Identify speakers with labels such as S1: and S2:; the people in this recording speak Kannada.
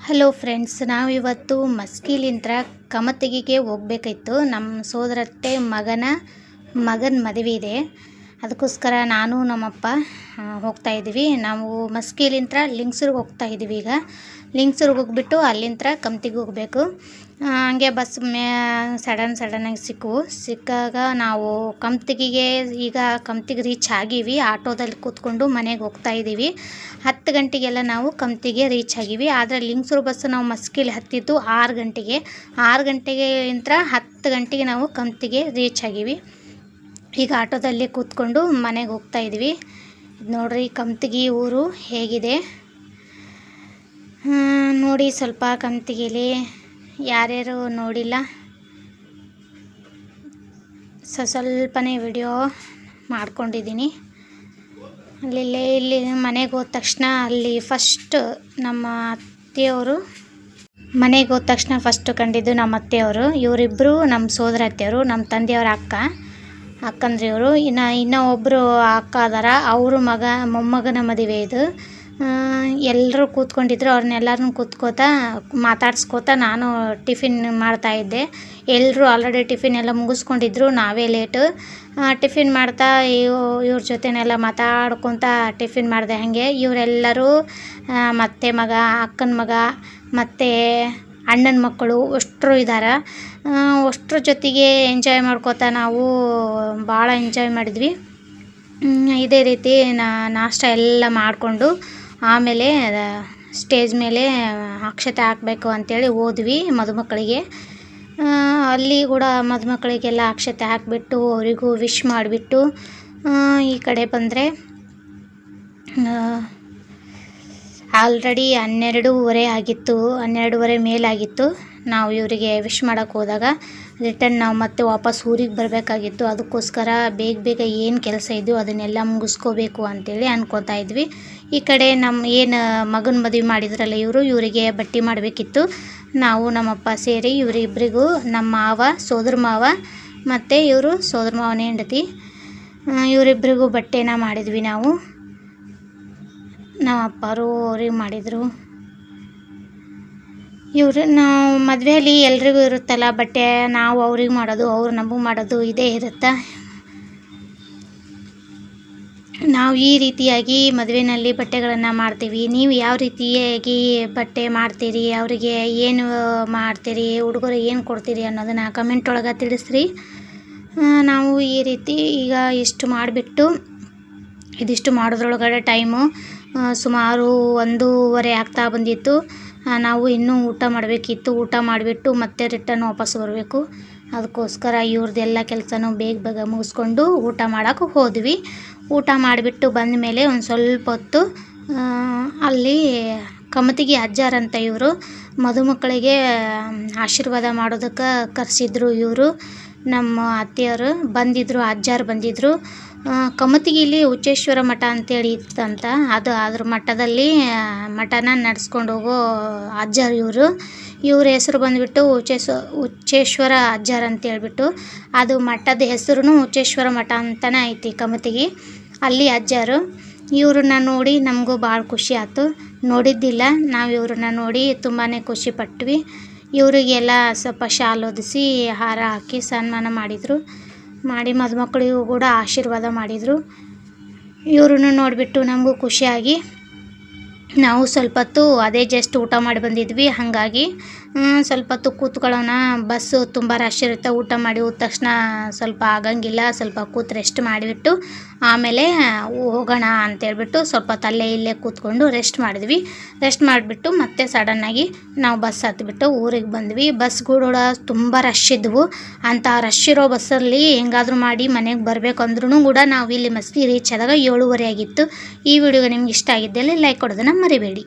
S1: ಹಲೋ ಫ್ರೆಂಡ್ಸ್ ನಾವಿವತ್ತು ಮಸ್ಕಿಲಿಂತ್ರ ಕಮತಗಿಗೆ ಹೋಗ್ಬೇಕಾಯ್ತು ನಮ್ಮ ಸೋದರತ್ತೆ ಮಗನ ಮಗನ ಮದುವೆ ಇದೆ. ಅದಕ್ಕೋಸ್ಕರ ನಾನು, ನಮ್ಮಪ್ಪ ಹೋಗ್ತಾ ನಾವು ಮಸ್ಕಿಲಿಂತ್ರ ಲಿಂಗ್ಸೂರಿಗೆ ಹೋಗ್ತಾ ಈಗ. ಲಿಂಗ್ಸೂರ್ಗೆ ಹೋಗ್ಬಿಟ್ಟು ಅಲ್ಲಿಂದ ಕಮ್ತಿಗೆ ಹೋಗಬೇಕು. ಹಂಗೆ ಬಸ್ ಮೇ, ಸಡನ್ ಸಡನ್ನಾಗಿ ಸಿಕ್ಕು. ಸಿಕ್ಕಾಗ ನಾವು ಕಮ್ತಿಗೆ ಈಗ ಕಮ್ತಿಗೆ ರೀಚ್ ಆಗೀವಿ. ಆಟೋದಲ್ಲಿ ಕೂತ್ಕೊಂಡು ಮನೆಗೆ ಹೋಗ್ತಾ ಇದ್ದೀವಿ ಹತ್ತು ಗಂಟೆಗೆಲ್ಲ ನಾವು ಕಮ್ತಿಗೆ ರೀಚ್ ಆಗೀವಿ. ಆದರೆ ಲಿಂಗ್ಸೂರು ಬಸ್ ನಾವು ಮಸ್ಕಿಲಿ ಹತ್ತಿದ್ದು ಆರು ಗಂಟೆಗೆ. ಆರು ಗಂಟೆಗೆ ನಂತರ ಹತ್ತು ಗಂಟೆಗೆ ನಾವು ಕಮ್ತಿಗೆ ರೀಚ್ ಆಗೀವಿ. ಈಗ ಆಟೋದಲ್ಲಿ ಕೂತ್ಕೊಂಡು ಮನೆಗೆ ಹೋಗ್ತಾ ಇದ್ವಿ. ನೋಡ್ರಿ ಕಮ್ತಿಗಿ ಊರು ಹೇಗಿದೆ. ನೋಡಿ ಸ್ವಲ್ಪ ಕಂತಿಗೆಲಿ. ಯಾರ್ಯಾರು ನೋಡಿಲ್ಲ? ಸ, ಸ್ವಲ್ಪನೇ ವಿಡಿಯೋ ಮಾಡ್ಕೊಂಡಿದ್ದೀನಿ. ಅಲ್ಲಿಲ್ಲೇ, ಇಲ್ಲಿ ಮನೆಗೆ ಹೋದ ತಕ್ಷಣ ಅಲ್ಲಿ ಫಸ್ಟ್ ನಮ್ಮ ಅತ್ತೆಯವರು, ಮನೆಗೆ ಹೋದ ತಕ್ಷಣ ಫಸ್ಟ್ ಕಂಡಿದ್ದು ನಮ್ಮ ಅತ್ತೆಯವರು. ಇವರಿಬ್ಬರು ನಮ್ಮ ಸೋದರ ಅತ್ತೆಯವರು ನಮ್ಮ ತಂದೆಯವರ ಅಕ್ಕ. ಇವರು ಇನ್ನು, ಇನ್ನೂ ಒಬ್ಬರು ಅಕ್ಕ ಅದಾರ. ಅವರು ಮಗ, ಮೊಮ್ಮಗನ ಮದುವೆ ಇದು. ಎಲ್ಲರೂ ಕೂತ್ಕೊಂಡಿದ್ರು ಅವ್ರನ್ನೆಲ್ಲರನ್ನೂ ಕೂತ್ಕೋತಾ, ಮಾತಾಡ್ಸ್ಕೋತಾ ನಾನು ಟಿಫಿನ್ ಮಾಡ್ತಾಯಿದ್ದೆ ಎಲ್ಲರೂ ಆಲ್ರೆಡಿ ಟಿಫಿನ್ ಎಲ್ಲ ಮುಗಿಸ್ಕೊಂಡಿದ್ರು, ನಾವೇ ಲೇಟು ಟಿಫಿನ್ ಮಾಡ್ತಾ ಇವ್ರ ಜೊತೆನೆಲ್ಲ ಮಾತಾಡ್ಕೊತ ಟಿಫಿನ್ ಮಾಡಿದೆ ಹಾಗೆ. ಇವರೆಲ್ಲರೂ ಮತ್ತೆ ಮಗ, ಅಕ್ಕನ ಮಗ, ಮತ್ತು ಅಣ್ಣನ ಮಕ್ಕಳು ಅಷ್ಟರು ಇದ್ದಾರೆ ಅಷ್ಟ್ರ ಜೊತೆಗೆ ಎಂಜಾಯ್ ಮಾಡ್ಕೋತಾ ನಾವು ಭಾಳ ಎಂಜಾಯ್ ಮಾಡಿದ್ವಿ. ಇದೇ ರೀತಿ ನಾಷ್ಟ ಎಲ್ಲ ಮಾಡಿಕೊಂಡು ಆಮೇಲೆ ಸ್ಟೇಜ್ ಮೇಲೆ ಅಕ್ಷತೆ ಹಾಕಬೇಕು ಅಂತೇಳಿ ಹೋದ್ವಿ ಮದುಮಕ್ಕಳಿಗೆ. ಅಲ್ಲಿ ಕೂಡ ಮದುಮಕ್ಕಳಿಗೆಲ್ಲ ಅಕ್ಷತೆ ಹಾಕಿಬಿಟ್ಟು, ಅವರಿಗೂ ವಿಶ್ ಮಾಡಿಬಿಟ್ಟು ಈ ಕಡೆ ಬಂದರೆ ಆಲ್ರೆಡಿ ಹನ್ನೆರಡೂವರೆ ಆಗಿತ್ತು, ಹನ್ನೆರಡೂವರೆ ಮೇಲಾಗಿತ್ತು. ನಾವು ಇವರಿಗೆ ವಿಶ್ ಮಾಡೋಕೆ ಹೋದಾಗ ರಿಟರ್ನ್ ನಾವು ಮತ್ತೆ ವಾಪಸ್ ಊರಿಗೆ ಬರಬೇಕಾಗಿತ್ತು. ಅದಕ್ಕೋಸ್ಕರ ಬೇಗ ಬೇಗ ಏನು ಕೆಲಸ ಇದೆಯೋ ಅದನ್ನೆಲ್ಲ ಮುಗಿಸ್ಕೋಬೇಕು ಅಂತೇಳಿ ಅನ್ಕೋತಾ ಇದ್ವಿ. ಈ ಕಡೆ ನಮ್ಮ ಏನು ಮಗನ ಮದುವೆ ಮಾಡಿದ್ರಲ್ಲ ಇವರು, ಇವರಿಗೆ ಬಟ್ಟೆ ಮಾಡಬೇಕಿತ್ತು. ನಾವು ನಮ್ಮಪ್ಪ ಸೇರಿ ಇವರಿಬ್ಬರಿಗೂ ನಮ್ಮ ಮಾವ, ಸೋದರ ಮಾವ ಮತ್ತು ಇವರು ಸೋದರ ಮಾವನ ಹೆಂಡತಿ ಇವರಿಬ್ಬರಿಗೂ ಬಟ್ಟೆನ ಮಾಡಿದ್ವಿ ನಾವು. ನಮ್ಮ ಅಪ್ಪರು ಅವ್ರಿಗೆ ಮಾಡಿದರು. ಇವರು ನಾವು ಮದುವೆಯಲ್ಲಿ ಎಲ್ರಿಗೂ ಇರುತ್ತಲ್ಲ, ಬಟ್ಟೆ ನಾವು ಅವ್ರಿಗೆ ಮಾಡೋದು, ಅವ್ರು ನಮಗೆ ಮಾಡೋದು ಇದೇ ಇರುತ್ತೆ? ನಾವು ಈ ರೀತಿಯಾಗಿ ಮದುವೆಯಲ್ಲಿ ಬಟ್ಟೆಗಳನ್ನು ಮಾಡ್ತೀವಿ. ನೀವು ಯಾವ ರೀತಿಯಾಗಿ ಬಟ್ಟೆ ಮಾಡ್ತೀರಿ, ಅವರಿಗೆ ಏನು ಮಾಡ್ತೀರಿ ಹುಡುಗರು ಏನು ಕೊಡ್ತೀರಿ ಅನ್ನೋದನ್ನು ಕಮೆಂಟ್ ಒಳಗೆ ತಿಳಿಸ್ರಿ. ನಾವು ಈ ರೀತಿ ಈಗ ಇಷ್ಟು ಮಾಡಿಬಿಟ್ಟು, ಇದಿಷ್ಟು ಮಾಡೋದ್ರೊಳಗಡೆ ಟೈಮು ಸುಮಾರು ಒಂದೂವರೆ ಆಗ್ತಾ ಬಂದಿತ್ತು. ನಾವು ಇನ್ನೂ ಊಟ ಮಾಡಬೇಕಿತ್ತು. ಊಟ ಮಾಡಿಬಿಟ್ಟು ಮತ್ತೆ ರಿಟರ್ನ್ ವಾಪಸ್ ಬರಬೇಕು. ಅದಕ್ಕೋಸ್ಕರ ಇವ್ರದ್ದೆಲ್ಲ ಕೆಲಸನೂ ಬೇಗ ಬೇಗ ಮುಗಿಸ್ಕೊಂಡು ಊಟ ಮಾಡೋಕೆ ಹೋದ್ವಿ. ಊಟ ಮಾಡಿಬಿಟ್ಟು ಬಂದ ಮೇಲೆ ಒಂದು ಸ್ವಲ್ಪ ಹೊತ್ತು ಅಲ್ಲಿ ಕಮತಿಗೆ ಅಜ್ಜಾರಂತ ಇವರು, ಮದುಮಕ್ಕಳಿಗೆ ಆಶೀರ್ವಾದ ಮಾಡೋದಕ್ಕೆ ಕರೆಸಿದ್ರು ಇವರು. ನಮ್ಮ ಅತ್ತೆಯವರು ಬಂದಿದ್ದರು ಅಜ್ಜಾರು ಬಂದಿದ್ದರು ಕಮತಿಗಿಲಿ ಉಚ್ಚೇಶ್ವರ ಮಠ ಅಂತೇಳಿ ಇತ್ತಂತ. ಅದು ಅದ್ರ ಮಠದಲ್ಲಿ ಮಠನ ನಡ್ಸ್ಕೊಂಡು ಹೋಗೋ ಅಜ್ಜಾರು ಇವರು. ಇವ್ರ ಹೆಸರು ಬಂದುಬಿಟ್ಟು ಹುಚ್ಚೇಶ್ವ ಉಚ್ಚೇಶ್ವರ ಅಜ್ಜಾರು ಅಂತೇಳ್ಬಿಟ್ಟು. ಅದು ಮಠದ ಹೆಸರು ಉಚ್ಚೇಶ್ವರ ಮಠ ಅಂತಲೇ ಐತಿ ಕಮತಿಗಿ. ಅಲ್ಲಿ ಅಜ್ಜಾರು, ಇವ್ರನ್ನ ನೋಡಿ ನಮಗೂ ಭಾಳ ಖುಷಿ ಆಯ್ತು. ನೋಡಿದ್ದಿಲ್ಲ ನಾವು ಇವ್ರನ್ನ ನೋಡಿ ತುಂಬಾ ಖುಷಿ ಪಟ್ವಿ. ಇವರಿಗೆಲ್ಲ ಸ್ವಲ್ಪ ಶಾಲು ಹೊದಿಸಿ ಹಾರ ಹಾಕಿ ಸನ್ಮಾನ ಮಾಡಿದರು. ಮಾಡಿ ಮದುಮಕ್ಕಳಿಗೂ ಕೂಡ ಆಶೀರ್ವಾದ ಮಾಡಿದರು. ಇವ್ರನ್ನು ನೋಡಿಬಿಟ್ಟು ನಮಗೂ ಖುಷಿಯಾಗಿ ನಾವು ಸ್ವಲ್ಪ ಹೊತ್ತು ಅದೇ ಜಸ್ಟ್ ಊಟ ಮಾಡಿ ಬಂದಿದ್ವಿ. ಹಾಗಾಗಿ ಸ್ವಲ್ಪ ಹೊತ್ತು ಕೂತ್ಕೊಳ್ಳೋಣ. ಬಸ್ಸು ತುಂಬ ರಶ್ ಇರುತ್ತೆ. ಊಟ ಮಾಡಿ ಹೋದ ತಕ್ಷಣ ಸ್ವಲ್ಪ ಆಗಂಗಿಲ್ಲ. ಸ್ವಲ್ಪ ಕೂತು ರೆಸ್ಟ್ ಮಾಡಿಬಿಟ್ಟು ಆಮೇಲೆ ಹೋಗೋಣ ಅಂತೇಳ್ಬಿಟ್ಟು ಸ್ವಲ್ಪ ಹೊತ್ತು ಇಲ್ಲೇ ಕೂತ್ಕೊಂಡು ರೆಸ್ಟ್ ಮಾಡಿದ್ವಿ. ರೆಸ್ಟ್ ಮಾಡಿಬಿಟ್ಟು ಮತ್ತೆ ಸಡನ್ನಾಗಿ ನಾವು ಬಸ್ ಹತ್ಬಿಟ್ಟು ಊರಿಗೆ ಬಂದ್ವಿ. ಬಸ್ಗಳು ತುಂಬ ರಶ್ ಇದ್ವು. ಅಂಥ ರಶ್ ಇರೋ ಬಸ್ಸಲ್ಲಿ ಹೆಂಗಾದರೂ ಮಾಡಿ ಮನೆಗೆ ಬರಬೇಕು ಅಂದ್ರೂ ಕೂಡ ನಾವು ಇಲ್ಲಿ ಮಸ್ತಿ ರೀಚ್ ಆದಾಗ ಏಳುವರೆ ಆಗಿತ್ತು. ಈ ವಿಡಿಯೋಗೆ ನಿಮ್ಗೆ ಇಷ್ಟ ಆಗಿದ್ದಲ್ಲಿ ಲೈಕ್ ಕೊಡೋದನ್ನು ಮರಿಬೇಡಿ.